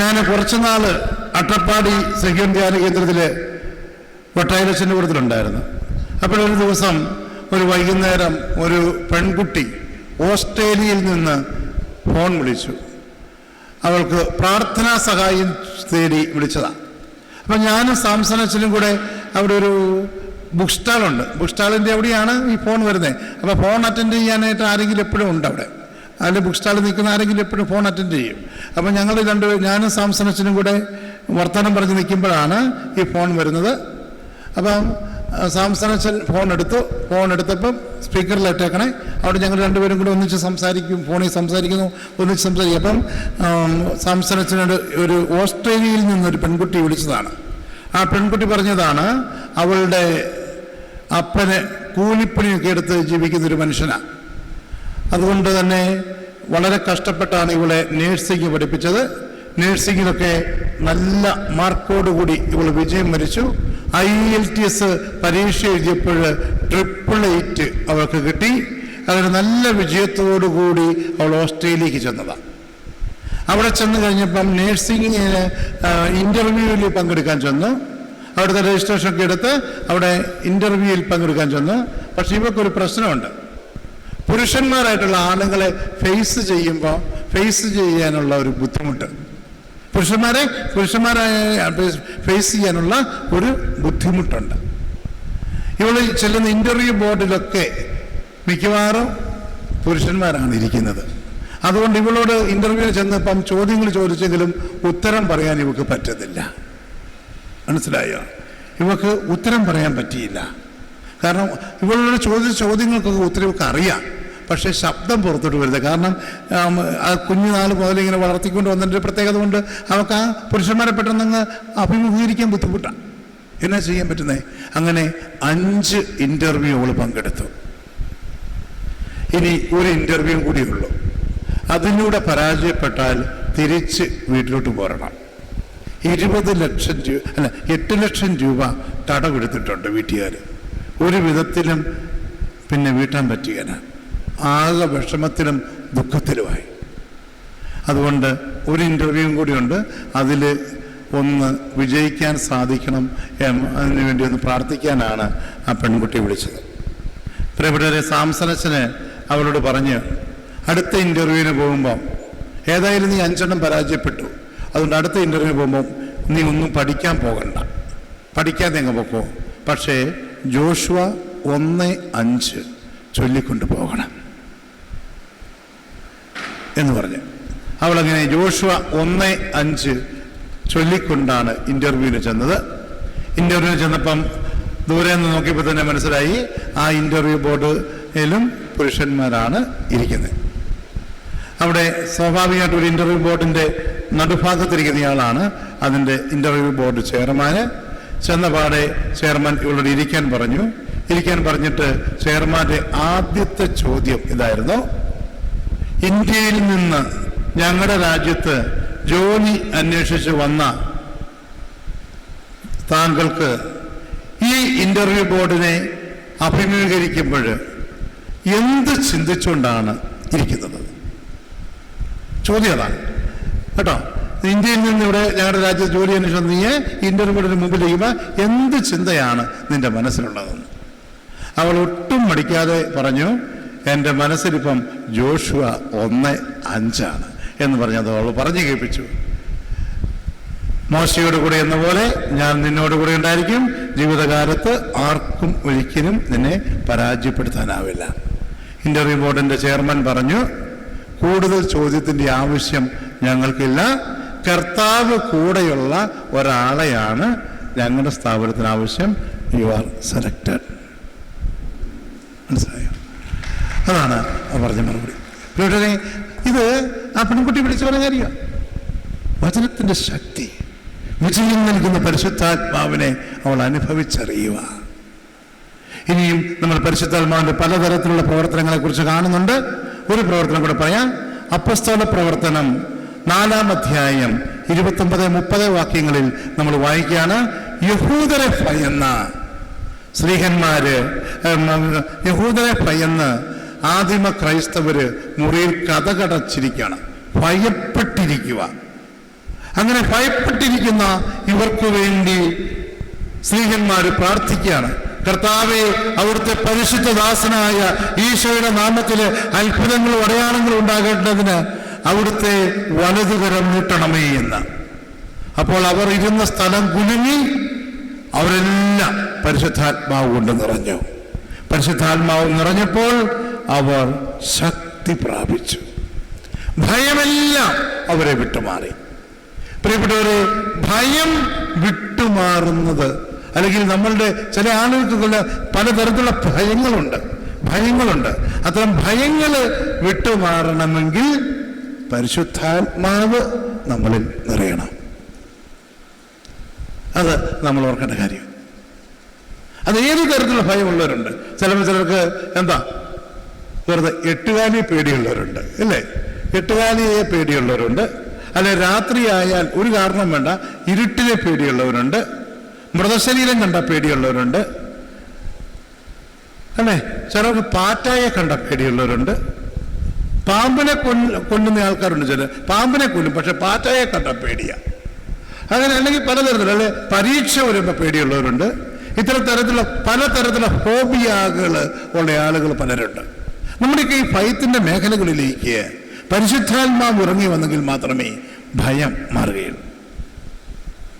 ഞാൻ കുറച്ചുനാൾ അട്ടപ്പാടി സഖ്യം ധ്യാന കേന്ദ്രത്തിൽ കൊട്ടായലച്ചന്റെ കൂടുതലുണ്ടായിരുന്നു അപ്പോഴൊരു ദിവസം ഒരു വൈകുന്നേരം ഒരു പെൺകുട്ടി ഓസ്ട്രേലിയയിൽ നിന്ന് ഫോൺ വിളിച്ചു. അവൾക്ക് പ്രാർത്ഥനാ സഹായം തേടി വിളിച്ചതാണ് അപ്പം ഞാനും സാംസനച്ചനും കൂടെ അവിടെ ഒരു ബുക്ക് സ്റ്റാളുണ്ട്. ബുക്ക് സ്റ്റാളിന്റെ അവിടെയാണ് ഈ ഫോൺ വരുന്നത് അപ്പോൾ ഫോൺ അറ്റൻഡ് ചെയ്യാനായിട്ട് ആരെങ്കിലും എപ്പോഴും ഉണ്ട് അവിടെ അതിൽ ബുക്ക് സ്റ്റാളിൽ നിൽക്കുന്ന ആരെങ്കിലും എപ്പോഴും ഫോൺ അറ്റൻഡ് ചെയ്യും. അപ്പം ഞങ്ങൾ രണ്ട് ഞാനും സാംസനച്ചനും കൂടെ വർത്തമാനം പറഞ്ഞ് നിൽക്കുമ്പോഴാണ് ഈ ഫോൺ വരുന്നത്. അപ്പം സാംസനച്ചൻ ഫോൺ എടുത്തു. ഫോൺ എടുത്തപ്പം സ്പീക്കറിൽ ഇട്ടേക്കണേ. അവിടെ ഞങ്ങൾ രണ്ടുപേരും കൂടെ ഒന്നിച്ച് സംസാരിക്കും. ഫോണിൽ സംസാരിക്കുന്നു ഒന്നിച്ച് സംസാരിക്കും. അപ്പം സാംസനച്ചനോട് ഒരു ഓസ്ട്രേലിയയിൽ നിന്നൊരു പെൺകുട്ടി വിളിച്ചതാണ്. ആ പെൺകുട്ടി പറഞ്ഞതാണ് അവളുടെ അപ്പന് കൂലിപ്പണിയൊക്കെ എടുത്ത് ജീവിക്കുന്നൊരു മനുഷ്യനാണ് അതുകൊണ്ട് തന്നെ വളരെ കഷ്ടപ്പെട്ടാണ് ഇവളെ നേഴ്സിംഗ് പഠിപ്പിച്ചത്. നേഴ്സിംഗിലൊക്കെ നല്ല മാർക്കോടുകൂടി ഇവൾ വിജയം വരിച്ചു. ഐ എൽ ടി എസ് പരീക്ഷ എഴുതിയപ്പോൾ ട്രിപ്പിൾ എയ്റ്റ് അവൾക്ക് കിട്ടി. അങ്ങനെ നല്ല വിജയത്തോടുകൂടി അവൾ ഓസ്ട്രേലിയക്ക് ചെന്നതാണ് അവിടെ ചെന്ന് കഴിഞ്ഞപ്പം നേഴ്സിംഗിന് ഇന്റർവ്യൂവിൽ പങ്കെടുക്കാൻ ചെന്നു. അവിടുത്തെ രജിസ്ട്രേഷൻ ഒക്കെ എടുത്ത് അവിടെ ഇന്റർവ്യൂവിൽ പങ്കെടുക്കാൻ ചെന്നു. പക്ഷേ ഇവർക്കൊരു പ്രശ്നമുണ്ട്. പുരുഷന്മാരായിട്ടുള്ള ആണുങ്ങളെ ഫേസ് ചെയ്യുമ്പോൾ ഫേസ് ചെയ്യാനുള്ള ഒരു ബുദ്ധിമുട്ട്. പുരുഷന്മാരെ പുരുഷന്മാരായ ഫേസ് ചെയ്യാനുള്ള ഒരു ബുദ്ധിമുട്ടുണ്ട്. ഇവൾ ചെല്ലുന്ന ഇന്റർവ്യൂ ബോർഡിലൊക്കെ മിക്കവാറും പുരുഷന്മാരാണ് ഇരിക്കുന്നത്. അതുകൊണ്ട് ഇവളോട് ഇന്റർവ്യൂ ചെന്നപ്പം ചോദ്യങ്ങൾ ചോദിച്ചെങ്കിലും ഉത്തരം പറയാൻ ഇവക്ക് പറ്റത്തില്ല. മനസ്സിലായോ? ഇവക്ക് ഉത്തരം പറയാൻ പറ്റിയില്ല. കാരണം ഇവളോട് ചോദിച്ച ചോദ്യങ്ങൾക്കൊക്കെ ഉത്തരം ഇവക്ക് അറിയാം. പക്ഷേ ശബ്ദം പുറത്തോട്ട് വരുന്നത് കാരണം ആം, കുഞ്ഞുനാൾ മുതൽ ഇങ്ങനെ വളർത്തിക്കൊണ്ട് വന്നതിന്റെ പ്രത്യേകത കൊണ്ട് അവൾക്ക് ആ പുരുഷന്മാരെ പെട്ടെന്ന് അഭിമുഖീകരിക്കാൻ ബുദ്ധിമുട്ടാണ് എന്നാ ചെയ്യാൻ പറ്റുന്നേ? അങ്ങനെ അഞ്ച് ഇന്റർവ്യൂ അവൾ പങ്കെടുത്തു. ഇനി ഒരു ഇന്റർവ്യൂ കൂടിയുള്ളൂ അതിലൂടെ പരാജയപ്പെട്ടാൽ തിരിച്ച് വീട്ടിലോട്ട് പോരണം. ഇരുപത് ലക്ഷം രൂപ അല്ല എട്ട് ലക്ഷം രൂപ തടവെടുത്തിട്ടുണ്ട് വീട്ടുകാർ ഒരു വിധത്തിലും പിന്നെ വീട്ടാൻ പറ്റുകയില്ല ആകെ വിഷമത്തിലും ദുഃഖത്തിലുമായി. അതുകൊണ്ട് ഒരു ഇന്റർവ്യൂവും കൂടിയുണ്ട്. അതിൽ ഒന്ന് വിജയിക്കാൻ സാധിക്കണം അതിനു വേണ്ടി ഒന്ന് പ്രാർത്ഥിക്കാനാണ് ആ പെൺകുട്ടി വിളിച്ചത്. പ്രിയപ്പെട്ടവരെ സാംസനച്ചന് അവരോട് പറഞ്ഞ് അടുത്ത ഇന്റർവ്യൂവിന് പോകുമ്പോൾ ഏതായാലും നീ അഞ്ചെണ്ണം പരാജയപ്പെട്ടു. അതുകൊണ്ട് അടുത്ത ഇന്റർവ്യൂ പോകുമ്പോൾ നീ ഒന്നും പഠിക്കാൻ പോകണ്ട. പഠിക്കാതെ അങ്ങ് പോക്കോ. പക്ഷേ ജോഷുവ ഒന്ന് അഞ്ച് ചൊല്ലിക്കൊണ്ട് പോകണം. എന്ന് പറഞ്ഞു. അവളങ്ങനെ ജോഷുവ ഒന്ന് അഞ്ച് ചൊല്ലിക്കൊണ്ടാണ് ഇന്റർവ്യൂവിന് ചെന്നത്. ഇന്റർവ്യൂവിന് ചെന്നപ്പം ദൂരെ നിന്ന് നോക്കിയപ്പോൾ തന്നെ മനസ്സിലായി ആ ഇന്റർവ്യൂ ബോർഡിലും പുരുഷന്മാരാണ് ഇരിക്കുന്നത്. അവിടെ സ്വാഭാവികമായിട്ട് ഒരു ഇന്റർവ്യൂ ബോർഡിന്റെ നടുഭാഗത്തിരിക്കുന്നയാളാണ് അതിന്റെ ഇന്റർവ്യൂ ബോർഡ് ചെയർമാന് ചെന്ന പാടെ ചെയർമാൻ ഇവളോട് ഇരിക്കാൻ പറഞ്ഞു. ഇരിക്കാൻ പറഞ്ഞിട്ട് ചെയർമാന്റെ ആദ്യത്തെ ചോദ്യം ഇതായിരുന്നു. ഇന്ത്യയിൽ നിന്ന് ഞങ്ങളുടെ രാജ്യത്ത് ജോലി അന്വേഷിച്ച് വന്ന താങ്കൾക്ക് ഈ ഇന്റർവ്യൂ ബോർഡിനെ അഭിമുഖീകരിക്കുമ്പോൾ എന്ത് ചിന്തിച്ചുകൊണ്ടാണ് ഇരിക്കുന്നത്? ചോദ്യം അതാണ്. കേട്ടോ? ഇന്ത്യയിൽ നിന്ന് ഇവിടെ ഞങ്ങളുടെ രാജ്യത്ത് ജോലി അന്വേഷണം നീ ഇന്റർവ്യൂ ബോർഡിന് മുമ്പിൽ ചെയ്യുമ്പോൾ എന്ത് ചിന്തയാണ് നിന്റെ മനസ്സിലുള്ളതെന്ന്? അവൾ ഒട്ടും മടിക്കാതെ പറഞ്ഞു എന്റെ മനസ്സിലിപ്പം ജോഷുവ ഒന്ന് അഞ്ചാണ് എന്ന് പറഞ്ഞത് അവൾ പറഞ്ഞു കേൾപ്പിച്ചു. മോശയോട് കൂടെ എന്ന പോലെ ഞാൻ നിന്നോട് കൂടെ ഉണ്ടായിരിക്കും. ജീവിതകാലത്ത് ആർക്കും ഒരിക്കലും നിന്നെ പരാജയപ്പെടുത്താനാവില്ല. ഇന്റർവ്യൂ ബോർഡിന്റെ ചെയർമാൻ പറഞ്ഞു കൂടുതൽ ചോദ്യത്തിന്റെ ആവശ്യം ഞങ്ങൾക്കില്ല. കർത്താവ് കൂടെയുള്ള ഒരാളെയാണ് ഞങ്ങളുടെ സ്ഥാപനത്തിന് ആവശ്യം. യു ആർ സെലക്റ്റഡ് മനസ്സിലായോ? അതാണ് പറഞ്ഞ മറുപടി. പ്രിയപ്പെട്ടവരെ, ഇത് ആ പെൺകുട്ടി വിളിച്ചു പറഞ്ഞ കാര്യമാണ്. വചനത്തിന്റെ ശക്തി വിജയം നൽകുന്ന പരിശുദ്ധാത്മാവിനെ അവൾ അനുഭവിച്ചറിയുക ഇനിയും നമ്മൾ പരിശുദ്ധാത്മാവിന്റെ പലതരത്തിലുള്ള പ്രവർത്തനങ്ങളെ കുറിച്ച് കാണുന്നുണ്ട്. ഒരു പ്രവർത്തനം കൂടെ പറയാം. അപ്പസ്തോല പ്രവർത്തനം നാലാം അധ്യായം ഇരുപത്തൊമ്പത് മുപ്പത് വാക്യങ്ങളിൽ നമ്മൾ വായിക്കുകയാണ്. യഹൂദരെ ഭയന്ന സ്ത്രീഹന്മാര് യഹൂദരെ ഭയന്ന് ആദിമ ക്രൈസ്തവര് മുറിയിൽ കഥകടച്ചിരിക്കുകയാണ്. ഭയപ്പെട്ടിരിക്കുക. അങ്ങനെ ഭയപ്പെട്ടിരിക്കുന്ന ഇവർക്ക് വേണ്ടി സ്ത്രീഹന്മാര് പ്രാർത്ഥിക്കുകയാണ്. കർത്താവെ അവിടുത്തെ പരിശുദ്ധ ദാസനായ ഈശോയുടെ നാമത്തിൽ അത്ഭുതങ്ങളും അടയാളങ്ങളും ഉണ്ടാകേണ്ടതിന് അവിടുത്തെ വലതുകരം നീട്ടണമേ എന്ന്. അപ്പോൾ അവർ ഇരുന്ന സ്ഥലം കുലുങ്ങി അവരെല്ലാം പരിശുദ്ധാത്മാവ് കൊണ്ട് നിറഞ്ഞു. പരിശുദ്ധാത്മാവ് നിറഞ്ഞപ്പോൾ അവർ ശക്തി പ്രാപിച്ചു. ഭയമെല്ലാം അവരെ വിട്ടുമാറി. പ്രിയപ്പെട്ടവരെ ഭയം വിട്ടുമാറുന്നത് അല്ലെങ്കിൽ നമ്മളുടെ ചില ആളുകൾക്കുള്ള പലതരത്തിലുള്ള ഭയങ്ങളുണ്ട്. ഭയങ്ങളുണ്ട്. അത്തരം ഭയങ്ങൾ വിട്ടുമാറണമെങ്കിൽ പരിശുദ്ധാത്മാവ് നമ്മളിൽ നിറയണം. അത് നമ്മൾ ഓർക്കേണ്ട കാര്യം. അത് ഏത് തരത്തിലുള്ള ഭയമുള്ളവരുണ്ട്? ചിലപ്പോൾ ചിലർക്ക് എന്താ വെറുതെ എട്ടുകാലിയെ പേടിയുള്ളവരുണ്ട് അല്ലേ? എട്ടുകാലിയെ പേടിയുള്ളവരുണ്ട്. അല്ലെ രാത്രിയായാൽ ഒരു കാരണം വേണ്ട ഇരുട്ടിനെ പേടിയുള്ളവരുണ്ട്. മൃതശരീരം കണ്ട പേടിയുള്ളവരുണ്ട്. അല്ലേ ചിലർക്ക് പാറ്റായെ കണ്ട പേടിയുള്ളവരുണ്ട്. പാമ്പിനെ കൊല്ല കൊല്ലുന്ന ആൾക്കാരുണ്ട് ചില പാമ്പിനെ കൊല്ലും പക്ഷെ പാറ്റായെ കണ്ട പേടിയാ. അങ്ങനെ അല്ലെങ്കിൽ പലതരത്തിലുള്ള അല്ലെ പരീക്ഷ വരുമ്പോൾ പേടിയുള്ളവരുണ്ട്. ഇത്തരം തരത്തിലുള്ള പലതരത്തിലുള്ള ഹോബിയാകൾ ഉള്ള ആളുകൾ പലരുണ്ട്. നമ്മുടെയൊക്കെ ഈ ഭയത്തിന്റെ മേഖലകളിലേക്ക് പരിശുദ്ധാത്മാവ് ഇറങ്ങി വന്നെങ്കിൽ മാത്രമേ ഭയം മാറുകയുള്ളൂ.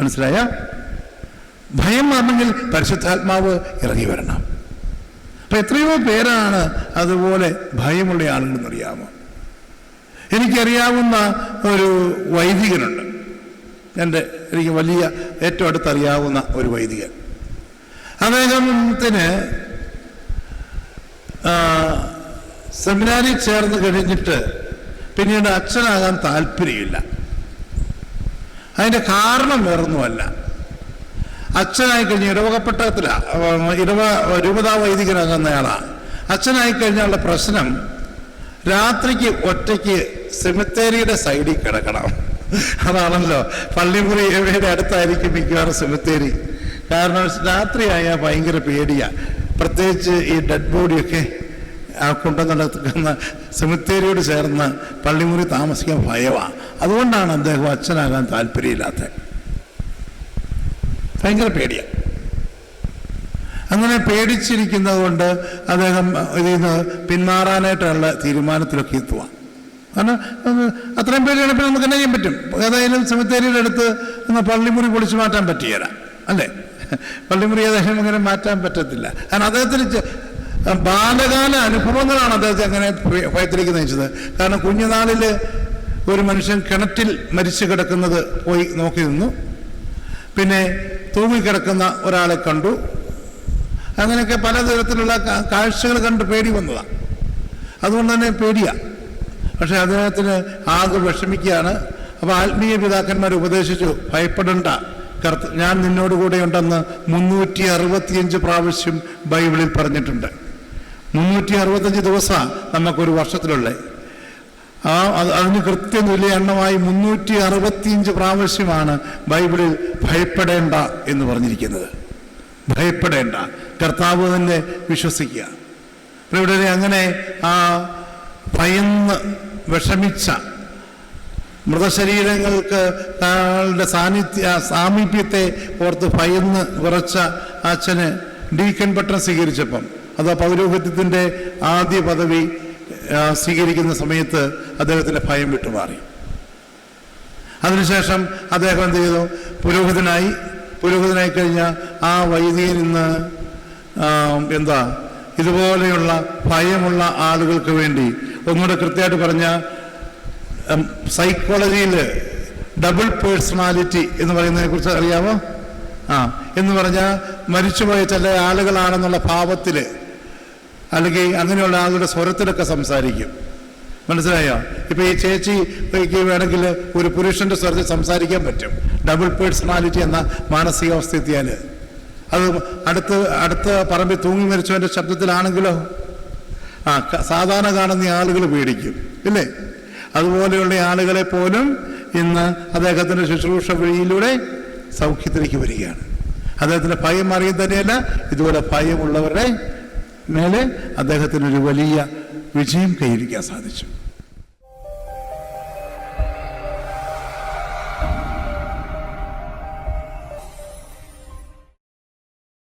മനസ്സിലായ? ഭയം മാറണമെങ്കിൽ പരിശുദ്ധാത്മാവ് ഇറങ്ങി വരണം. അപ്പം എത്രയോ പേരാണ് അതുപോലെ ഭയമുള്ള ആളുകളെന്ന് അറിയാമോ എനിക്കറിയാവുന്ന ഒരു വൈദികനുണ്ട്. എന്റെ എനിക്ക് വലിയ ഏറ്റവും അടുത്തറിയാവുന്ന ഒരു വൈദികൻ. അദ്ദേഹത്തിന് സെമിനാരിൽ ചേർന്ന് കഴിഞ്ഞിട്ട് പിന്നീട് അച്ഛനാകാൻ താല്പര്യമില്ല. അതിന്റെ കാരണം വേറൊന്നുമല്ല. അച്ഛനായി കഴിഞ്ഞ ഇടവകപ്പെട്ടത്തില ഇടവ രൂപതാ വൈദികനാകുന്നയാളാണ് അച്ഛനായി കഴിഞ്ഞാലുള്ള പ്രശ്നം രാത്രിക്ക് ഒറ്റയ്ക്ക് സെമിത്തേരിയുടെ സൈഡിൽ കിടക്കണം. അതാണല്ലോ. പള്ളിമുറി എവിടെ അടുത്തായിരിക്കും മിക്കവാറും സെമിത്തേരി കാരണം രാത്രിയായാൽ ഭയങ്കര പേടിയാണ് പ്രത്യേകിച്ച് ഈ ഡെഡ് ബോഡിയൊക്കെ ആ കൊണ്ടു നടക്കുന്ന സെമിത്തേരിയോട് ചേർന്ന് പള്ളിമുറി താമസിക്കാൻ ഭയമാണ് അതുകൊണ്ടാണ് അദ്ദേഹം അച്ഛനാകാൻ താല്പര്യമില്ലാത്തത് ഭയങ്കര പേടിയാണ് അങ്ങനെ പേടിച്ചിരിക്കുന്നത് കൊണ്ട് അദ്ദേഹം ഇതിൽ നിന്ന് പിന്മാറാനായിട്ടുള്ള തീരുമാനത്തിലൊക്കെ എത്തുക കാരണം അത് അത്രയും പേടിയാണ് പിന്നെ നമുക്ക് എന്നാ ചെയ്യാൻ പറ്റും? ഏതായാലും സെമിത്തേരിയുടെ അടുത്ത് പള്ളിമുറി പൊളിച്ചു മാറ്റാൻ പറ്റിയല്ല അല്ലേ? പള്ളിമുറി അദ്ദേഹം അങ്ങനെ മാറ്റാൻ പറ്റത്തില്ല. കാരണം അദ്ദേഹത്തിന് ബാലകാല അനുഭവങ്ങളാണ് അദ്ദേഹത്തെ അങ്ങനെ ഭയ- ഭയത്തിലേക്ക് നയിച്ചത് കാരണം കുഞ്ഞുനാളിൽ ഒരു മനുഷ്യൻ കിണറ്റിൽ മരിച്ചു കിടക്കുന്നത് പോയി നോക്കി നിന്നു. പിന്നെ തൂങ്ങിക്കിടക്കുന്ന ഒരാളെ കണ്ടു. അങ്ങനെയൊക്കെ പലതരത്തിലുള്ള കാഴ്ചകൾ കണ്ട് പേടി വന്നതാണ് അതുകൊണ്ട് തന്നെ പേടിയാ. പക്ഷെ അദ്ദേഹത്തിന് ആകെ വിഷമിക്കുകയാണ്. അപ്പോൾ ആത്മീയ പിതാക്കന്മാർ ഉപദേശിച്ചു ഭയപ്പെടണ്ട കർത്ത ഞാൻ നിന്നോടുകൂടെ ഉണ്ടെന്ന് മുന്നൂറ്റി അറുപത്തിയഞ്ച് പ്രാവശ്യം ബൈബിളിൽ പറഞ്ഞിട്ടുണ്ട്. മുന്നൂറ്റി അറുപത്തഞ്ച് ദിവസമാണ് നമുക്കൊരു വർഷത്തിലുള്ള. ആ അത് അതിന് കൃത്യം തുല്യ എണ്ണമായി മുന്നൂറ്റി അറുപത്തിയഞ്ച് പ്രാവശ്യമാണ് ബൈബിളിൽ ഭയപ്പെടേണ്ട എന്ന് പറഞ്ഞിരിക്കുന്നത്. ഭയപ്പെടേണ്ട. കർത്താവ് തന്നെ വിശ്വസിക്കുക. ഇവിടെ അങ്ങനെ ആ ഭയന്ന് വിഷമിച്ച മൃതശരീരങ്ങൾക്ക് താളുടെ സാന്നിധ്യ സാമീപ്യത്തെ ഓർത്ത് ഭയന്ന് കുറച്ച അച്ഛന് ഡീക്കൻ പട്ടം സ്വീകരിച്ചപ്പം അത് പൗരോഹിത്യത്തിന്റെ ആദ്യ പദവി സ്വീകരിക്കുന്ന സമയത്ത് അദ്ദേഹത്തിന്റെ ഭയം വിട്ടുമാറി. അതിനുശേഷം അദ്ദേഹം എന്ത് ചെയ്തു? പുരോഹിതനായി പുരോഹിതനായി കഴിഞ്ഞ ആ വൈദികൻ നിന്ന് എന്താ ഇതുപോലെയുള്ള ഭയമുള്ള ആളുകൾക്ക് വേണ്ടി ഒന്നുകൂടെ കൃത്യമായിട്ട് പറഞ്ഞ സൈക്കോളജിയിൽ ഡബിൾ പേഴ്സണാലിറ്റി എന്ന് പറയുന്നതിനെ കുറിച്ച് അറിയാമോ ആ എന്ന് പറഞ്ഞാൽ മരിച്ചുപോയ ചില ആളുകളാണെന്നുള്ള ഭാവത്തിൽ അല്ലെങ്കിൽ അങ്ങനെയുള്ള ആളുടെ സ്വരത്തിലൊക്കെ സംസാരിക്കും. മനസ്സിലായോ? ഇപ്പൊ ഈ ചേച്ചിക്ക് വേണമെങ്കിൽ ഒരു പുരുഷന്റെ സ്വരത്തിൽ സംസാരിക്കാൻ പറ്റും. ഡബിൾ പേഴ്സണാലിറ്റി എന്ന മാനസികാവസ്ഥ അത് അടുത്ത് അടുത്ത പറമ്പിൽ തൂങ്ങി മരിച്ചവന്റെ ശബ്ദത്തിലാണെങ്കിലോ? ആ സാധാരണ കാണുന്ന ആളുകൾ പേടിക്കും ഇല്ലേ? അതുപോലെയുള്ള ആളുകളെ പോലും ഇന്ന് അദ്ദേഹത്തിന്റെ ശുശ്രൂഷ വഴിയിലൂടെ സൗഖ്യത്തിലേക്ക് വരികയാണ്. അദ്ദേഹത്തിന്റെ ഭയം അറിയും തന്നെയല്ല ഇതുപോലെ ഭയമുള്ളവരുടെ മേലെ അദ്ദേഹത്തിന് ഒരു വലിയ വിജയം കൈവരിക്കാൻ സാധിച്ചു.